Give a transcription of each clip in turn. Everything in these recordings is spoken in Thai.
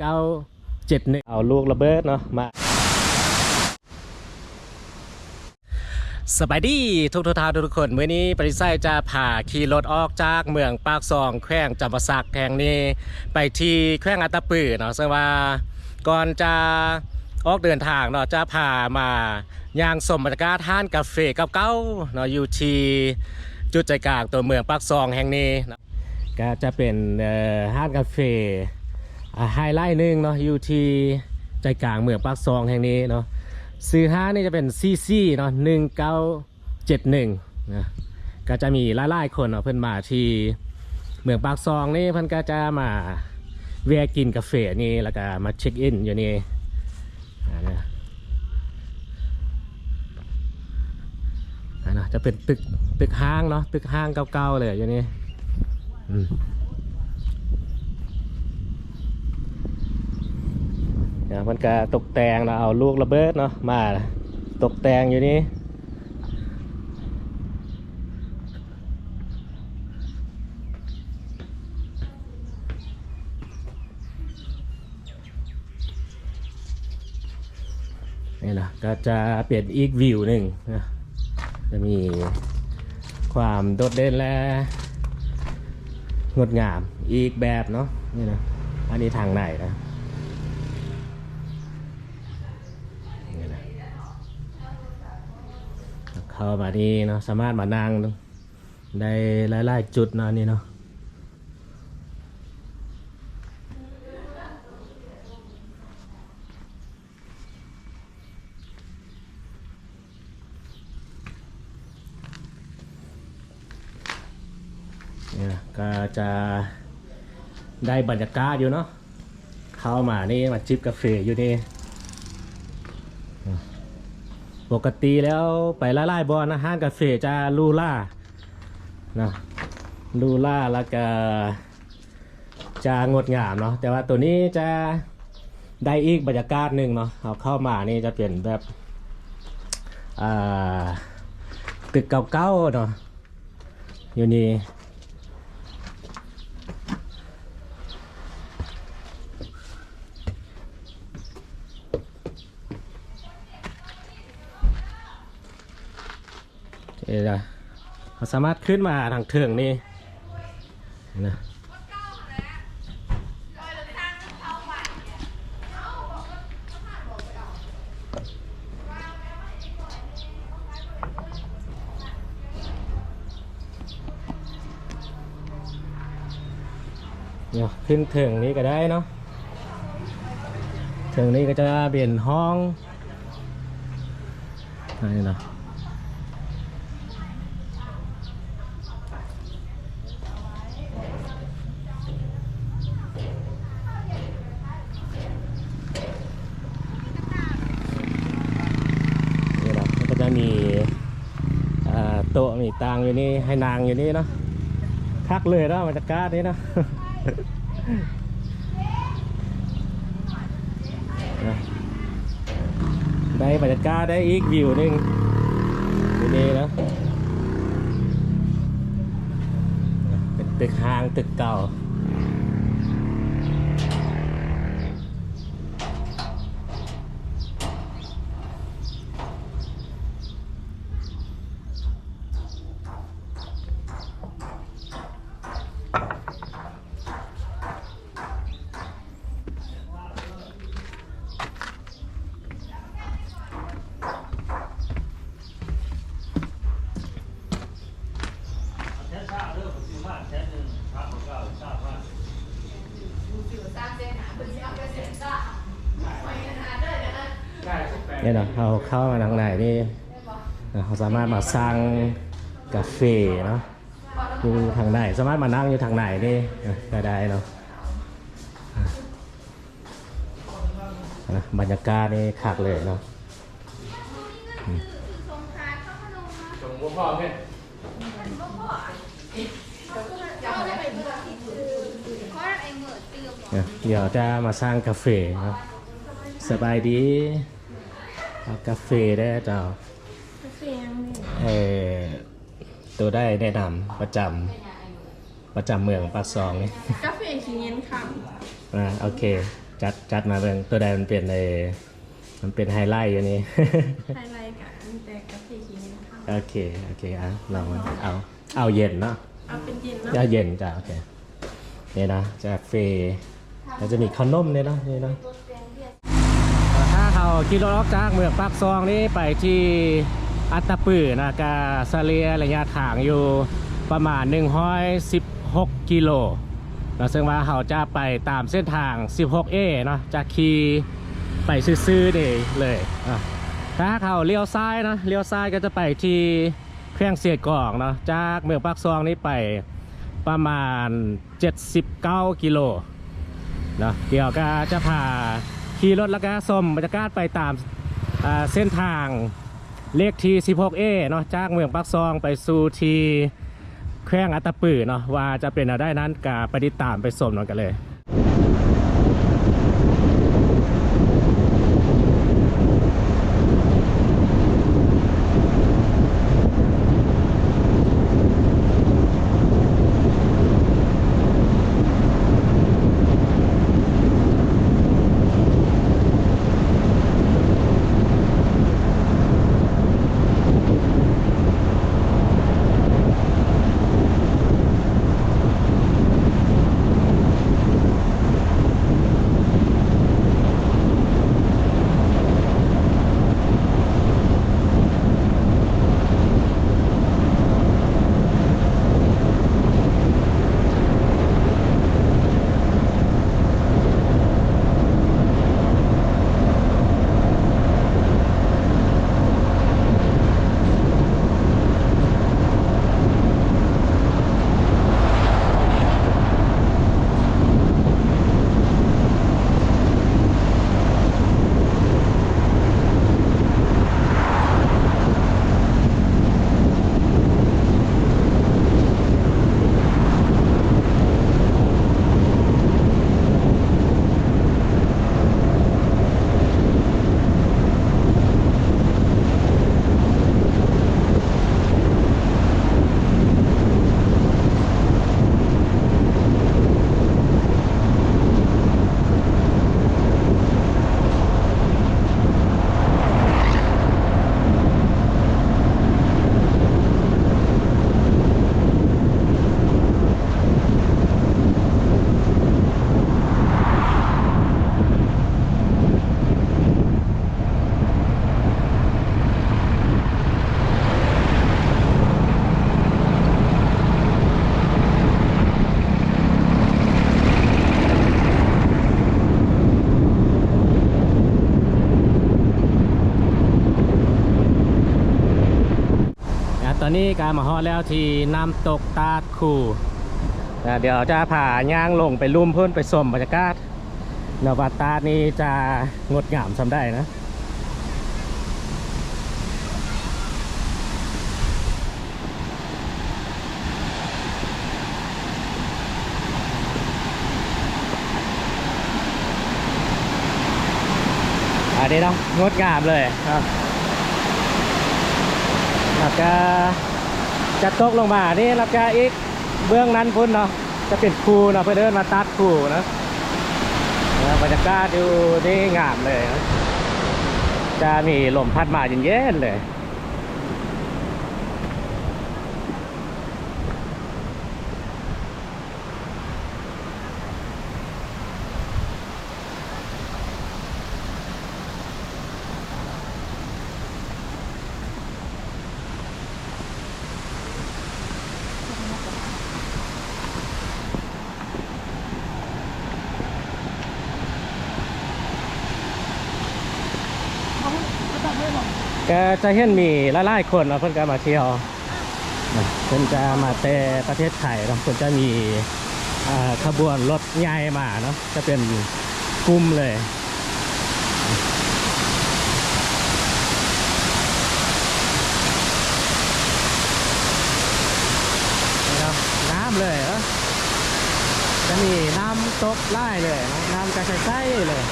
เก้าเจ็ดหนึ่งเอาลูกระเบิดเนาะมาสบายดีทุกทุกท่านทุกคนมื้อนี้ปริษัทจะพาขี่รถออกจากเมืองปากซองแขวงจำปาสักแห่งนี้ ไปที่แขวงอัตตปือเนาะซึ่งว่าก่อนจะออกเดินทางเนาะจะพามาย่างสมบรรยากาศท่านกาแฟเก่าๆเนาะอยู่ที่จุดใจกลางตัวเมืองปากซองแห่งนี้เนาะก็จะเป็นเอ่อห้านกาแฟอ่า ไฮไลท์หนึ่งเนาะอยู่ที่ใจกลางเมืองปากซองแห่งนี้เนาะซื้อห้านี่จะเป็นซีซีเนาะหนึ่งเก้าเจ็ดหนึ่งนะก็จะมีหลายๆคนเนาะเพิ่อนมาที่เมืองปากซองนี่เพิ่อนก็จะมาแวะกินกาแฟนี่แล้วก็มาเช็คอินอยู่นี่นะนะจะเป็นตึกตึกห้างเนาะตึกห้างเก่าๆเลยอยู่นี่อืม นะมันก็ตกแต่งเราเอาลูกระเบิดเนาะมาตกแต่งอยู่นี่นี่นะก็จะเปลี่ยนอีกวิวหนึ่งนะจะมีความโดดเด่นและงดงามอีกแบบเนาะนี่นะอันนี้ทางไหนนะ นี่นะ เขามานี่เนาะสามารถมานั่งได้หลายๆจุดเนาะนี่เนาะเนี่นะก็จะได้บรรยากาศอยู่เนาะเข้ามานี่มาจิบกาแฟอยู่นี่ ปกติแล้วไปละลาบอลอาหารกาแฟจะลูล่านะลูล่าแล้วก็จะงดงามเนาะแต่ว่าตัวนี้จะได้อีกบรรยากาศหนึ่งเนาะเอาเข้ามานี่จะเปลี่ยนแบบตึกเก่าๆเนาะอยู่นี่ เอ๊ะนะเราสามารถขึ้นมาทางเทิงนี่นะเดี๋ยขึ้นเทิงนี้ก็ได้เนาะเทิงนี้ก็จะเปลี่ยนห้องอันนี้เนาะ นี่นะมันก็จะมีอ่า โต๊ะมีตังอยู่นี่ให้นางอยู่นี่เนาะคักเลยเนาะบรรยากาศนี้เนาะได้บรรยากาศได้อีกวิวหนึงอยู่นี่นะเป็นตึกห้างตึกเก่า เนี่ยเนาะเราเข้ามาทางไหนนี่เราสามารถมาสร้างกาแฟเนาะอยู่ทางไหนสามารถมานั่งอยู่ทางไหนนี่เออก็ได้เนาะอะบรรยากาศนี่คักเลยเนาะส่งพ่อเพื่อนเนี่ยเดี๋ยวจะมาสร้างกาแฟเนาะสบายดี เอากาแฟได้เจ้าเสียงนี่เออตัวได้แนะนำประจำประจำเมืองปากซองนี่ กาแฟสีเงินค่ะอ่าโอเค จัดจัดมาเบิ่งตัวใดมันเป็นในมันเป็นไฮไลท์อยู่นี่ ไฮไลท์กับอันแต่กาแฟขิงนะคะโอเค โอเคอะลองมาเอา เอาเย็นเนาะเอาเป็นเย็นเนาะเอาเย็นจ้ะโอเคนี่นะจากเฟย์แล้วจะมีขนมเนี่ยเนาะนี่เนาะถ้าเขาขี่รถออกจากเมืองปากซองนี่ไปที่อัตตปือนะกาซาเลียระยะทางอยู่ประมาณ 116 กิโลนะซึ่งว่าเขาจะไปตามเส้นทาง 16A เนาะจะขี่ไปซื่อๆนี่เลยอะถ้าเขาเลี้ยวซ้ายนะเลี้ยวซ้ายก็จะไปที่แข้งเสียดกล่องเนาะจากเมืองปากซองนี่ไปประมาณ 79 กิโลเนาะเดี๋ยวก็จะพา ขี่รถแล้วก็สมบรรยากาศไปตามเส้นทางเลขที่ 16A เนาะจากเมืองปักซองไปสู่ที่แข้งอัตตปือเนาะว่าจะเป็นอะไรนั้นกาไปติดตามไปสมนกันเลย อนนี้การมาฮอดแล้วที่น้ำตกตาดคูนะเดี๋ยวจะพาย่างลงไปลุ่มเพื่นไปชมบรรยากาศนวัดตาดนี้จะงดงามสำได้นะอันนี้เนาะงดงามเลยครับ แล้วก็จะตกลงมานี่แล้วก็อีกเบื้องนั้นพุ่นเนาะจะเป็นคูเนาะเพื่อเดินมาตัดคูนะบรรยากาศดูนี่งามเลยนะจะมีลมพัดมาเย็นๆเลย ก็จะเห็นมีหลายๆคนเนาะเพิ่นก็มาเที่ยวเพิ่นจะมาแต่ประเทศไทยเนาะเพิ่นจะมีขบวนรถใหญ่มาเนาะจะเป็นกลุ่มเลยนะน้ำเลยเนาะจะมีน้ำตกไล่เลย น้ำกระใสๆเลย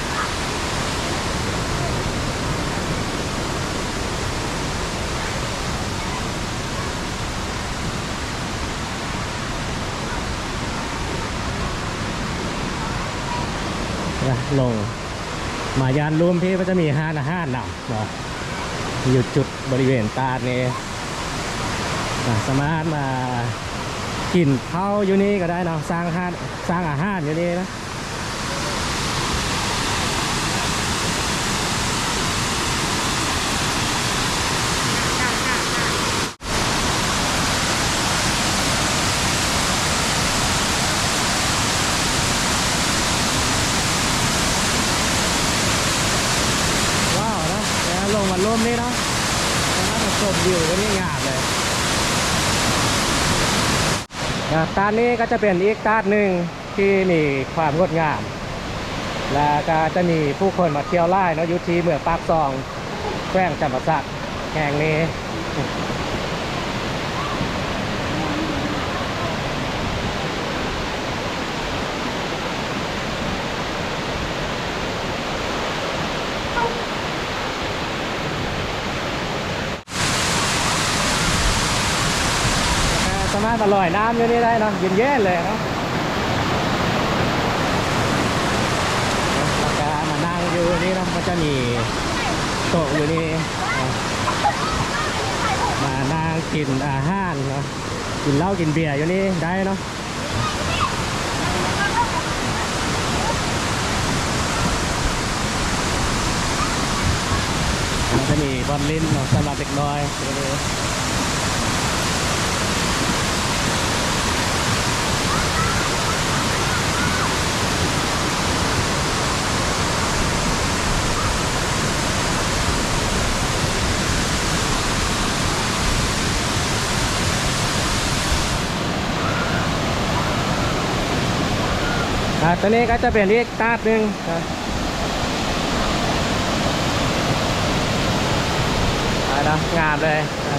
นะลง มายานรวมพี่ก็จะมีห้านอาหานำเนาะอยู่จุดบริเวณตาดนี้อ่ยสามารถมากินข้าอยู่นี่ก็ได้เนาะสร้างห้าสร้างอาหารอยู่นี่นะ ว้าวนะ แล้วลงมาร่มนี่เนาะแล้วก็ชมวิวก็นี่งามเลยนะตานนี้ก็จะเป็นอีกตาดหนึ่งที่มีความงดงาม และก็จะมีผู้คนมาเที่ยวไล่เนาะยุทีเมืองปากซอง แกล้งจำปาสักแห่งนี้าสามารถมาลอยน้ำอยู่นี่ได้เนาะเย็นเย็นๆเลยเนาะแล้วก็มานั่งอยู่นี่เนาะมันจะมีโต๊ะอยู่นี่มานั่งกินอาหารเนาะกินเหล้ากินเบียร์อยู่นี่ได้เนาะมันจะมีบอลลินเนาะสำหรับเด็กน้อย ตัวนี้ก็จะเป็นอีกตาดหนึ่งครับอ่านะงามเลยครั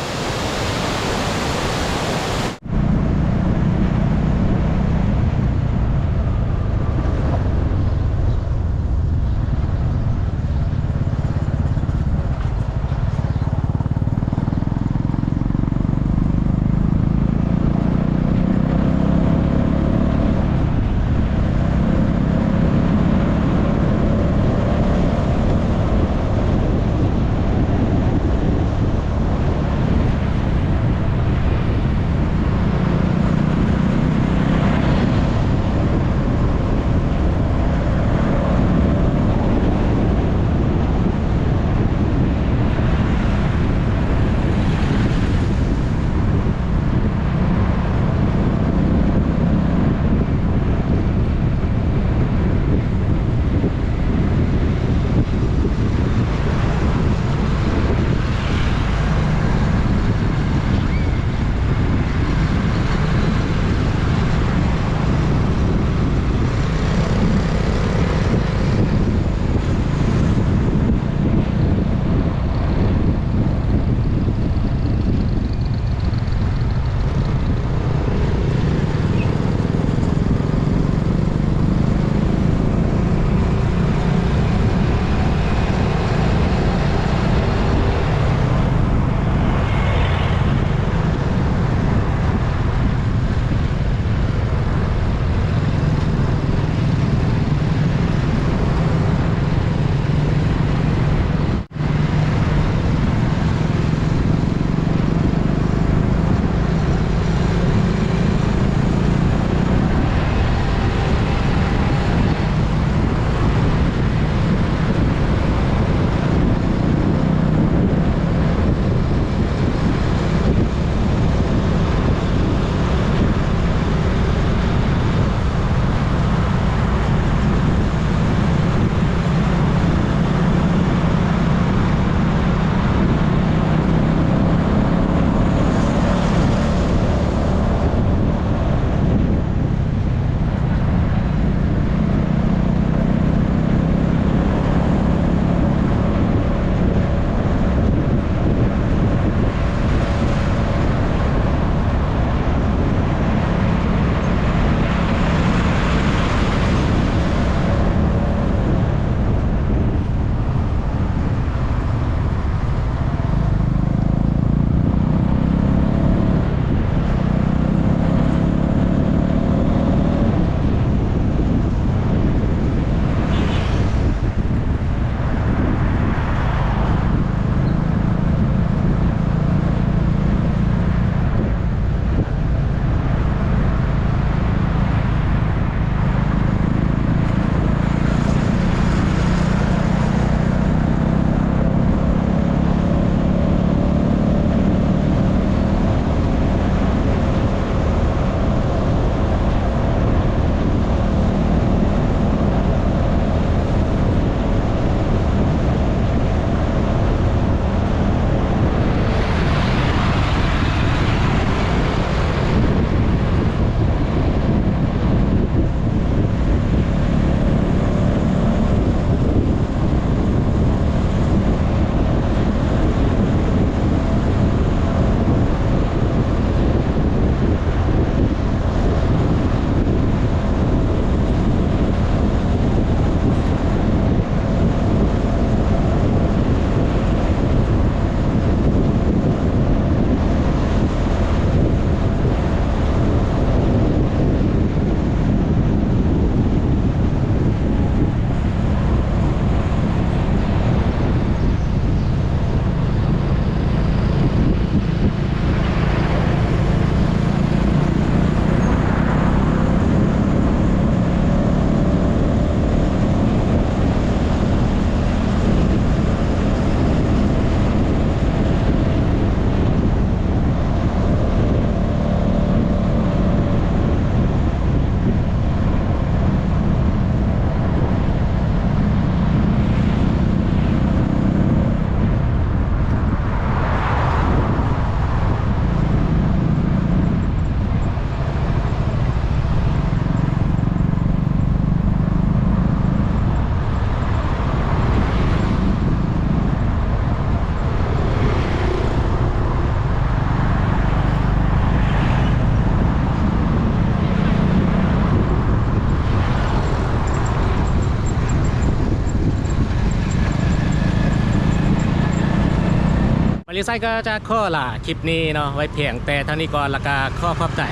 ไซก็จะข้อละคลิปนี้เนาะไว้เพียงแต่เท่านี้ก่อนละก็ข้อขอบใจ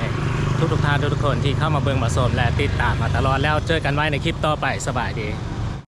ทุกทุกท่านทุกๆคนที่เข้ามาเบิ่งมาสมและติดตามมาตลอดแล้วเจอกันไว้ในคลิปต่อไปสบายดี